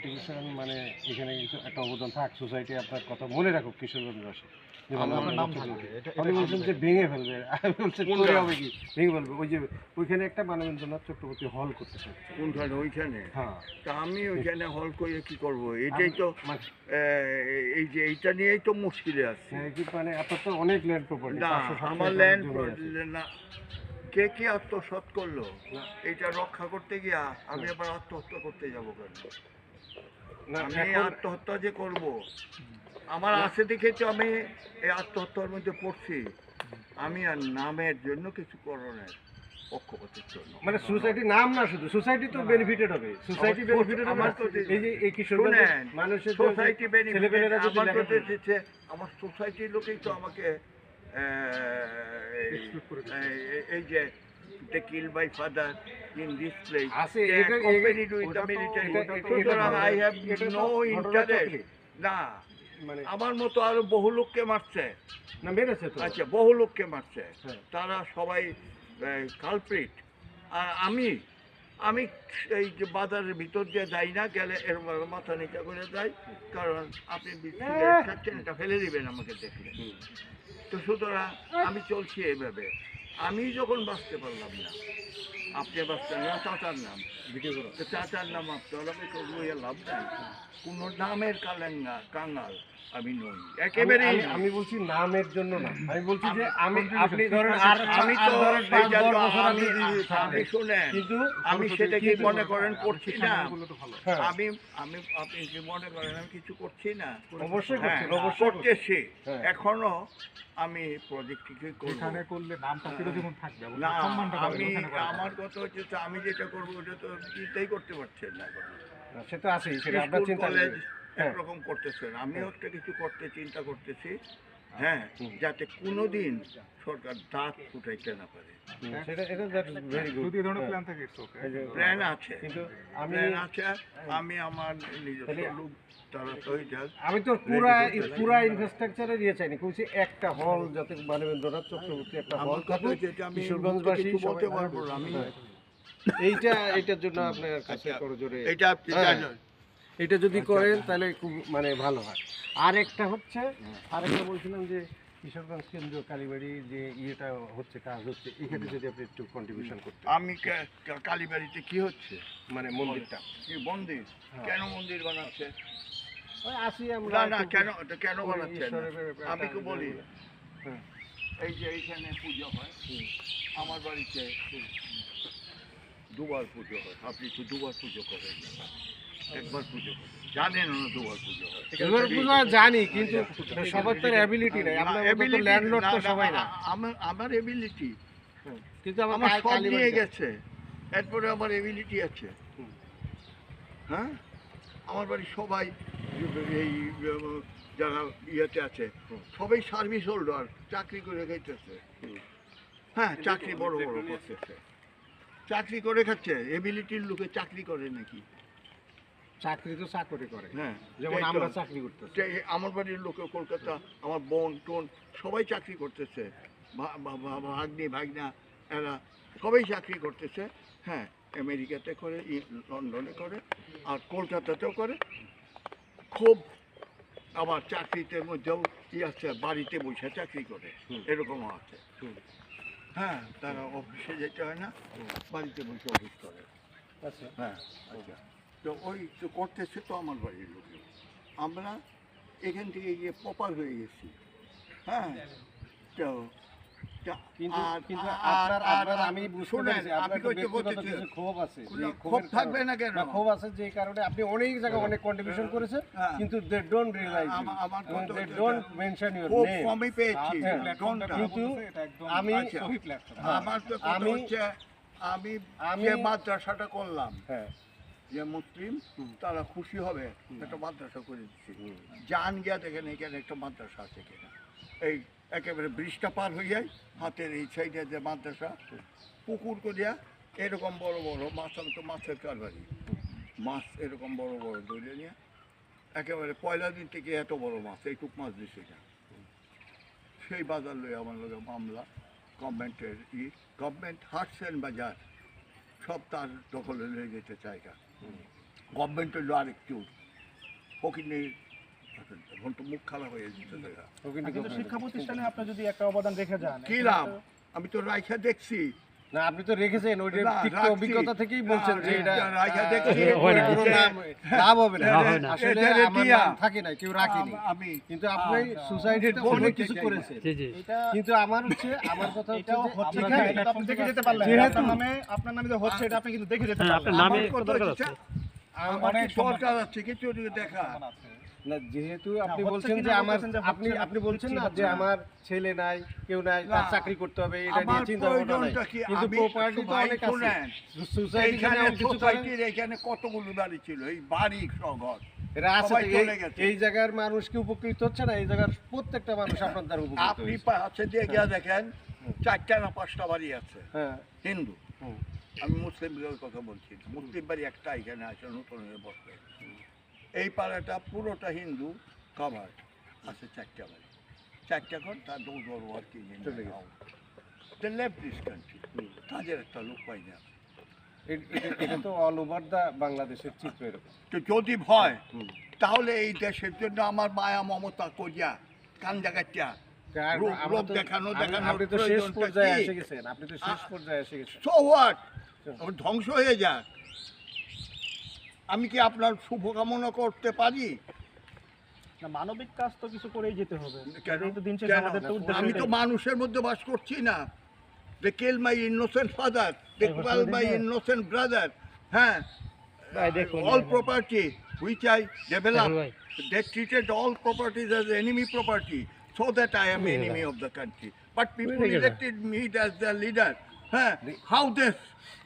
Contribution মানে এখানে কিছু একটা অবদান থাক সোসাইটি আপনার কথা মনে রাখুক। থাকবে, এটা- আপনি এটা বলছেন যে ভেঙে ফেলবে। আমি বলছি হবে কি? ভেঙে ফেলবে। ওই যে ওইখানে একটা মানবেন্দ্রনাথ চক্রবর্তী হল করতে কোনখানে ওইখানে? হ্যাঁ। তা আমি ওইখানে হল করে কি করব? এটাই তো এই যে এইটা নিয়েই তো মুশকিলে আছে। হ্যাঁ, কি মানে আপনার তো অনেক ল্যান্ড প্রপার্টি না আমার ল্যান্ড না কে কে আত্মসাৎ করল। এটা রক্ষা করতে গিয়া আমি আবার আত্মহত্যা করতে যাব কেন? আমি আত্মহত্যা যে করব আমার আছে দেখে তো আমি এই আত্মহত্যার মধ্যে পড়ছি। আমি আর নামের জন্য কিছু করণের পক্ষপাতের জন্য। মানে সোসাইটি নাম না শুধু সোসাইটি তো বেনিফিটেড হবে। সোসাইটি আমার- বেনিফিটেড আমার তো এই যে এই কিশোরগঞ্জ মানুষের সোসাইটি ছেলেপেলেরা আমার কথা আমার সোসাইটির লোকেই তো আমাকে এই যে the kill by father in this place. they এটা- accompanied with the military সুতরাং I have no interest। না। মানে আমার মতো আরও বহু লোককে মারছে। না মেরেছে তো। আচ্ছা বহু লোককে মারছে। হ্যাঁ। তারা সবাই কালপ্রিট আর আমি আমি এই যে বাজারের ভিতর দিয়ে যাই না গেলে এর মাথা নিচা করে যাই কারণ আপনি খাচ্ছেন এটা ফেলে দিবেন আমাকে দেখলে। তো সুতরাং আমি চলছি এইভাবে। আমি যখন বাঁচতে পারলাম না আপনি বাঁচতেন না চাচার নাম। চাচার নাম আপনার আমি তো লইয়া লাভ নাই? কোনো নামের কালেঙ্গা কাঙ্গাল আমি নই। একেবারে আমি- আমি বলছি নামের জন্য না। আমি বলছি যে আমি আপনি ধরেন আর আমি তো আমি আমি শুনেন কিন্তু আমি সেটাকে কিন্তু- মনে করেন করছি না। হ্যাঁ, আমি আমি আপনি কি মনে করেন আমি কিছু করছি না? অবশ্যই হ্যাঁ, অবশ্যই করতেছি। হ্যাঁ। এখনও আমি প্রজেক্ট কিছু করব। এখানে করলে নামটা থাকবে না সম্মানটা আমি আমার কথা হচ্ছে আমি যেটা করব ওটা তো চিন্তাই করতে পারছেন না এখন। না, সে তো আছেই সেটা আপনার চিন্তা নেই। হ্যাঁ। একরকম করতেছেন। আমিও একটা কিছু করতে চিন্তা করতেছি। হ্যাঁ যাতে কোনোদিন সরকার দাঁত ফুটাইতে না পারে। হুম, সেটা এটা ভেরি গুড যদি এই ধরনের প্ল্যান থাকে ইটস ওকে প্ল্যান আছে। আমি প্ল্যান আছে। আমি আমার নিজস্ব লোক তারা সহি আমি তো পুরা Ready করতে পুরা ইনফ্রাস্ট্রাকচারে দিয়ে চাইনি একটা হল যাতে মানবেন্দ্রনাথ চক্রবর্তী একটা হল থাকুক আমি কিশোরগঞ্জবাসী বলতে পারব আমি হ্যাঁ। এইটা এইটার জন্য আপনার কাছে আচ্ছা, করজোরে এটা হ্যাঁ। এটা যদি আচ্ছা, করেন আচ্ছা। তাহলে খুব মানে ভালো হয়। আর একটা হচ্ছে আরেকটা বলছিলাম যে কিশোরগঞ্জ কেন্দ্রীয় কালীবাড়ি যে ইয়েটা হচ্ছে কাজ হচ্ছে এখানে যদি আপনি একটু কন্ট্রিবিউশন করতে আমি কালীবাড়িতে কি হচ্ছে? মানে মন্দিরটা। কি মন্দির? হ্যাঁ। কেন মন্দির বানাচ্ছে? ওই আসি আমরা না কেন কেন বানাচ্ছে? আমি একটা তো বলি। হ্যাঁ। এই যে এইখানে পুজো হয় আমার বাড়িতে দুবার পুজো হয়। আপনি তো দুবার পুজো করেন। একবার পুজো জানেন না দুবার পুজো জানি কিন্তু সবার তো অ্যাবিলিটি নাই। আপনার তো ল্যান্ডলর্ড তো না, না, সবাই না। আমার আমার এবিলিটি কিন্তু আমার সব নিয়ে গেছে। এরপরে আমার এবিলিটি আছে। হ্যাঁ? আমার বাড়ি সবাই এই যারা ইয়েতে আছে সবাই সার্ভিস হোল্ডার চাকরি করে খাইতেছে। হ্যাঁ চাকরি বড় বড় করতেছে। চাকরি করে খাচ্ছে এবিলিটির লোকে চাকরি করে নাকি? চাকরি তো চাকরি করে। হ্যাঁ যেমন আমরা চাকরি করতেছি। আমার বাড়ির লোকে কলকাতা আমার বোন টোন সবাই চাকরি করতেছে। ভাগ্নি ভাগনা এরা সবাই চাকরি করতেছে। হ্যাঁ আমেরিকাতে করে লন্ডনে করে আর কলকাতাতেও করে। খুব আবার চাকরিতে মধ্যেও ই আছে বাড়িতে বসে চাকরি করে। এরকমও আছে। হ্যাঁ তারা অফিসে যেতে হয় না বাড়িতে বসে অফিস করে। আচ্ছা। হ্যাঁ আচ্ছা। তো ওই তো করতেছে তো আমার বাড়ির লোকে আমরা এখান থেকে গিয়ে পপার হয়ে গেছি। হ্যাঁ? তো থাকবে না কেন? ক্ষোভ আছে যে কারণে আপনি অনেক জায়গায় অনেক কন্ট্রিবিউশন করেছেন। কিন্তু they don't realise they don't mention your name কমই পেয়েছি। কিন্তু আমার আমি আমি- মাদ্রাসাটা করলাম হ্যাঁ। যে মুসলিম তারা খুশি হবে একটা মাদ্রাসা করে দিচ্ছে। যান গিয়া দেখেন এখানে একটা মাদ্রাসা আছে কিনা। এই একেবারে ব্রিজটা পার হয়ে যায় হাতের এই সাইডে যে মাদ্রাসা পুকুর করিয়া এরকম বড় বড় মাছ আমি তো মাছের কারবারি মাছ এরকম বড় বড় ধরে নিয়ে একেবারে পয়লা দিন থেকে এত বড় মাছ এইটুক মাছ দিছে না সেই বাজার লই আমার লোক মামলা গভর্নমেন্টের ই গভর্নমেন্ট হাটসেন বাজার সব তার দখলে লয়ে যেতে চায় গভর্নমেন্ট হইল আরেকটু ফকিনের এখন তো মুখ খারাপ হয়ে যেতে দেখা কিন্তু শিক্ষা প্রতিষ্ঠানে আপনি যদি একটা অবদান রেখে যান কি লাভ? আমি তো রাইখা দেখছি। না আপনি তো রেখেছেন ওইটা তিক্ত অভিজ্ঞতা থেকেই বলছেন যে এটা লাভ হবে না। আসলে আমার থাকে না কেউ রাখেনি। কিন্তু আপনি সোসাইটিতে অনেক কিছু এটা কিন্তু আমার হচ্ছে আমার কথা হচ্ছে আপনি দেখে যেতে পারলেন। যেহেতু- আপনার নামে আপনার নামে যে হচ্ছে এটা আপনি কিন্তু দেখে যেতে হ্যাঁ, পারলেন। আপনার নামে আমার কথা দরকার আছে। আমার অনেক আছে? কিছু দেখা। না যেহেতু আপনি বলছেন যে আমার আপনি আপনি বলছেন না যে আমার ছেলে নাই কেউ নাই তার চাকরি করতে হবে এটা নিয়ে চিন্তা ভাবনা নাই। কিন্তু প্রপার্টি তো অনেক আছে। এইখানে সোসাইটির এখানে কতগুলো বাড়ি ছিল? এই বাড়ি এই- জায়গার মানুষ কি উপকৃত হচ্ছে না? এই জায়গার প্রত্যেকটা মানুষ আপনার দ্বারা উপকৃত আপনি পাশে দিয়ে গিয়ে দেখেন চারটা না পাঁচটা বাড়ি আছে। হ্যাঁ। হিন্দু। আমি মুসলিমদের কথা বলছি। মুসলিম বাড়ি একটা এখানে আছে নতুন হয়ে বসবে। এই পাড়াটা পুরোটা হিন্দু কভার আছে চারটা বাড়ি। চারটা ঘর তার দৌড় ওয়ার্কিং চলে গেছে। দিস কান্ট্রি কাজের একটা লোক পাই না। এটা- তো অল ওভার দা বাংলাদেশের চিত্র এরকম। তো যদি ভয় তাহলে এই দেশের জন্য আমার মায়া মমতা করিয়া কান জায়গাটা ধ্বংস হয়ে যাক। আমি কি আপনার শুভকামনা করতে পারি? মানবিক কাজ তো কিছু করেই যেতে হবে। আমি তো মানুষের মধ্যে বাস করছি না। They my innocent father they kill my innocent brother হ্যাঁ? All property which I develop they treated all properties as enemy property so that I am enemy of the country but people elected meet as the leader হ্যাঁ? How দেশ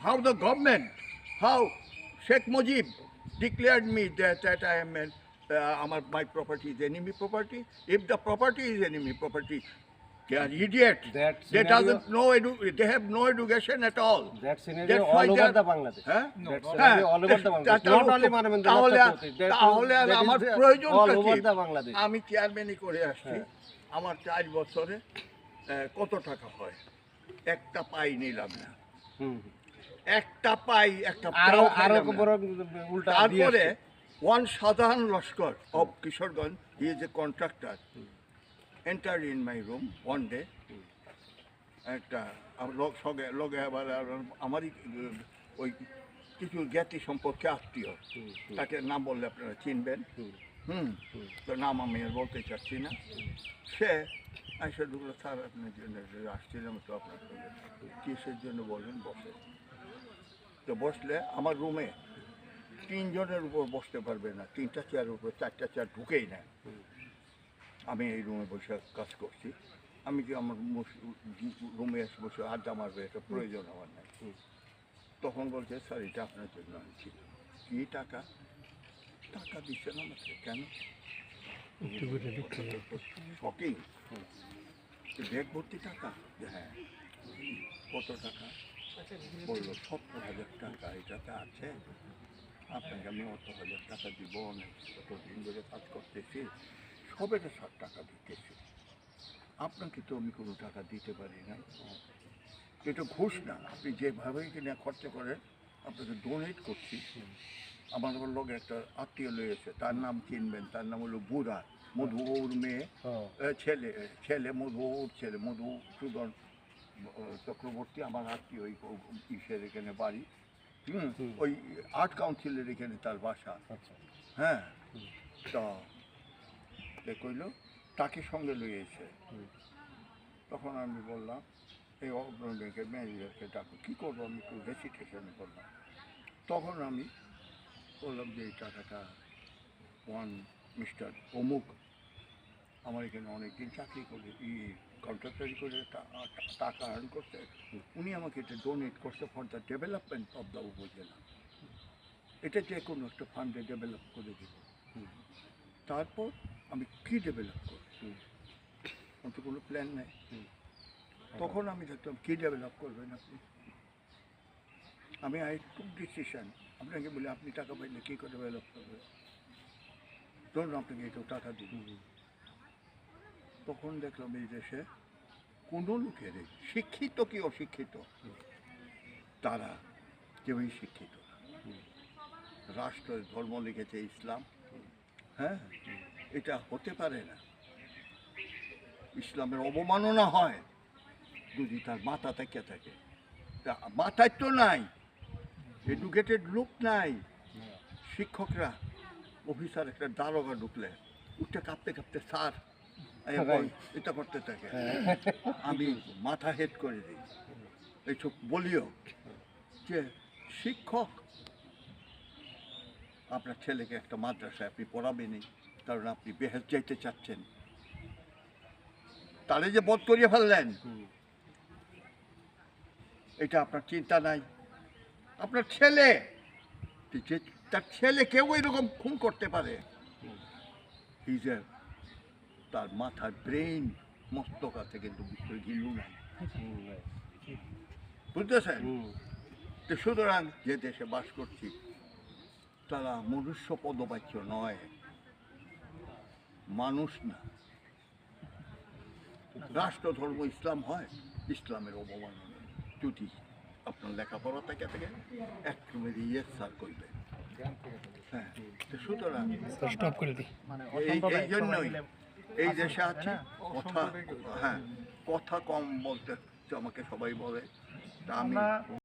how the government how Sheikh Mujib declared me that, that I am an, uh, আমার- my property is enemy property. If the property is enemy property, they are idiots. That They doesn't know edu- they have no education at all. That scenario That's are- the Bangladesh হ্যাঁ? That হ্যাঁ, scenario all over the Bangladesh তা- not only Manabendra তাহলে আর আমার over কি? আমি চেয়ারম্যানই করে আসছি হ্যাঁ। আমার চার বছরে কত টাকা হয় একটা পাই নিলাম না হুম একটা পাই একটা আরও আরও বড় উল্টা দিয়ে তারপরে ওয়ান সাধারণ Laskar of Kishoreganj he is a contractor enter in my room one day একটা সঙ্গে লগে আবার আমারই ওই কিছু জ্ঞাতি সম্পর্কে আত্মীয়। তাকে নাম বললে আপনারা চিনবেন। হুম। তো নাম আমি আর বলতে চাচ্ছি না। সে এসে ঢুকলো স্যার আপনার জন্য আসছিলাম তো আপনার কিসের জন্য বলেন বসে তো বসলে আমার রুমে তিনজনের উপর বসতে পারবে না তিনটা চেয়ারের উপর চারটা চেয়ার ঢুকেই না। আমি এই রুমে বসে কাজ করছি। আমি যে আমার রুমে এসে বসে আড্ডা মারবে এটা প্রয়োজন আমার নাই। তখন বলছে স্যার এটা আপনার জন্য আনছি। কী টাকা? টাকা দিচ্ছেন আমাকে কেন? শকিং ব্যাগ ভর্তি টাকা? যে হ্যাঁ। কত টাকা? বলল সত্তর হাজার টাকা এটাতে আছে। আপনাকে আমি অত হাজার টাকা দিব অনেক কতদিন ধরে কাজ করতেছি। সবেটা ষাট টাকা দিতেছি। আপনাকে তো আমি কোনো টাকা দিতে পারি না। এটা ঘুষ না। আপনি যেভাবেই কিনে খরচা করেন আপনাকে ডোনেট করছি। আমার লোক একটা আত্মীয় লয়েছে তার নাম চিনবেন। তার নাম হলো বুড়া মধু ওর মেয়ে। হ্যাঁ, ছেলে ছেলে মধু ওর ছেলে মধু সুদন চক্রবর্তী আমার আত্মীয় ওই ইসের এখানে বাড়ি। হুম। ওই আর্ট কাউন্সিলের এখানে তার বাসা। আচ্ছা। হ্যাঁ। তা এ কইল তাকে সঙ্গে লইয়েছে। তখন আমি বললাম এই অগ্রণী ব্যাংকের ম্যানেজারকে ডাকো। কী করব আমি একটু রেসিটেশন করলাম তখন আমি বললাম যে এই টাকাটা ওয়ান মিস্টার অমুক। আমার এখানে অনেকদিন চাকরি করে ই কন্ট্রাক্টারি করে টাকা আর্ন করছে উনি আমাকে এটা ডোনেট করছে for the development of the upazila এটা যে কোনো একটা ফান্ডে ডেভেলপ করে দেব। তারপর আমি কি ডেভেলপ হুম। আমার তো কোনো প্ল্যান নেই। তখন আমি দেখতাম কী ডেভেলপ করবেন আপনি আমি আই টুক ডিসিশন আপনাকে বলি আপনি টাকা পাইলে কী করে ডেভেলপ করবেন ধরুন আপনাকে একটু টাকা হুম, তখন দেখলাম এই দেশে কোনো লোকের শিক্ষিত কি অশিক্ষিত? তারা কেউই শিক্ষিত না। রাষ্ট্র, ধর্ম লিখেছে ইসলাম। হ্যাঁ? এটা হতে পারে না। ইসলামের অবমাননা হয় যদি তার মাথা থেকে থাকে। তা মাথায় তো নাই। এডুকেটেড লোক নাই। শিক্ষকরা, অফিসার, একটা দারোগা ঢুকলে, উঠে কাঁপতে কাঁপতে, স্যার এটা করতে থাকে। আমি মাথা হেড করে দিই। এইসব বলিও যে শিক্ষক আপনার ছেলেকে একটা মাদ্রাসায় আপনি পড়াবেনই কারণ আপনি বেহেস যাইতে চাচ্ছেন। তাহলে যে বোধ করিয়ে ফেললেন। এটা আপনার চিন্তা নাই। আপনার ছেলে তার ছেলে কেউ এরকম খুন করতে পারে। He's a- তার মাথার ব্রেন মস্তক আছে কিন্তু ভিতরে গিলু নাই। বুঝতেছেন? তো সুতরাং যে দেশে বাস করছি তারা মনুষ্য পদবাচ্য নয়। মানুষ না। রাষ্ট্র ধর্ম ইসলাম হয় ইসলামের অবমাননা। যদি আপনার লেখাপড়া থেকে থেকে একেবারে ইয়েস স্যার করবে। হ্যাঁ সুতরাং মানে এই জন্যই এই দেশে আছি কথা হ্যাঁ কথা কম বলতে আমাকে সবাই বলে। তা আমি